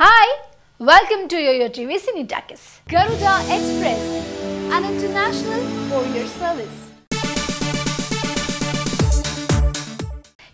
Hi, welcome to Yoyo TV Cine Takis. Garuda Express, an international courier service.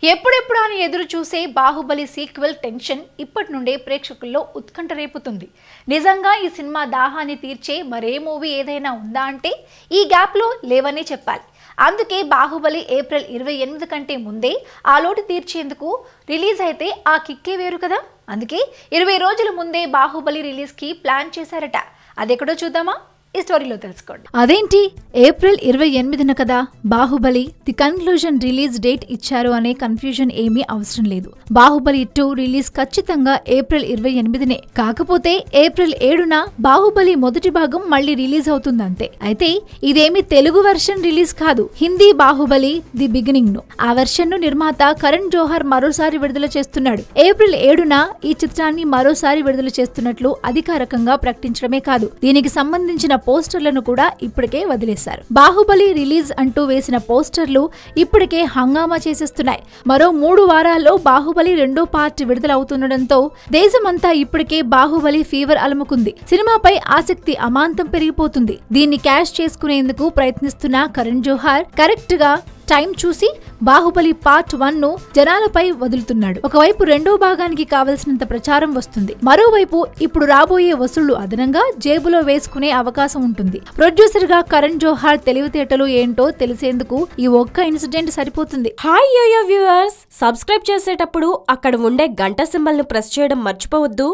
ఎప్పుడెప్పుడు అని ఎదురు చూసే Baahubali sequel tension ఇప్పటి నుండే ప్రేక్షకుల్లో ఉత్కంఠ రేపుతుంది నిజంగా ఈ సినిమా దాహాన్ని తీర్చే మరే మూవీ ఏదైనా ఉందా అంటే ఈ గ్యాప్లో లేవనే చెప్పాలి అందుకే బాహుబలి ఏప్రిల్ ఇరవై ఎనిమిది కంటే ముందే ఆ లోటు తీర్చేందుకు రిలీజ్ అయితే ఆ కిక్కే వేరు కదా? అందుకే ఇరవై రోజుల ముందే బాహుబలి రిలీజ్కి ప్లాన్ చేశారట. అదెక్కడో చూద్దామా? ఈ స్టోరీలో తెలుసుకోండి. అదేంటి? ఏప్రిల్ ఇరవై ఎనిమిదిన కదా Baahubali the conclusion release date ఇచ్చారు అనే కన్ఫ్యూజన్ ఏమీ అవసరం లేదు. బాహుబలి టూ రిలీజ్ ఖచ్చితంగా ఏప్రిల్ ఇరవై ఎనిమిదినే. కాకపోతే ఏప్రిల్ ఏడున బాహుబలి మొదటి భాగం మళ్ళీ రిలీజ్ అవుతుందంతే. అయితే ఇదేమి తెలుగు వెర్షన్ రిలీజ్ కాదు. హిందీ బాహుబలి ది బిగినింగ్ను ఆ వెర్షన్ను నిర్మాత కరణ్ జోహర్ మరోసారి విడుదల చేస్తున్నాడు. ఏప్రిల్ ఏడున ఈ చిత్రాన్ని మరోసారి విడుదల చేస్తున్నట్లు అధికారికంగా ప్రకటించడమే కాదు. దీనికి సంబంధించిన పోస్టర్లను కూడా ఇప్పటికే వదిలేశారు. బాహుబలి రిలీజ్ అంటూ వేసిన పోస్టర్లు ఇప్పటికే హంగామా చేసేస్తున్నాయి. మరో మూడు వారాల్లో బాహుబలి రెండో పార్ట్ విడుదల అవుతుండటంతో దేశమంతా ఇప్పటికే బాహుబలి ఫీవర్ అలముకుంది. సినిమాపై ఆసక్తి అమాంతం పెరిగిపోతుంది. దీన్ని క్యాష్ చేసుకునేందుకు ప్రయత్నిస్తున్న కరణ్ జోహార్ కరెక్ట్గా టైం చూసి బాహుబలి పార్ట్ వన్ను జనాలపై వదులుతున్నాడు. ఒకవైపు రెండో భాగానికి కావలసినంత ప్రచారం వస్తుంది. మరోవైపు ఇప్పుడు రాబోయే వసూళ్ళు అదనంగా జేబులో వేసుకునే అవకాశం ఉంటుంది. ప్రొడ్యూసర్గా కరణ్ జోహార్ తెలివితేటలు ఏంటో తెలిసేందుకు ఈ ఒక్క ఇన్సిడెంట్ సరిపోతుంది. Hi yo-yo viewers! సబ్స్క్రైబ్ చేసేటప్పుడు అక్కడ ఉండే గంట సింబల్ను ప్రెస్ చేయడం మర్చిపోవద్దు.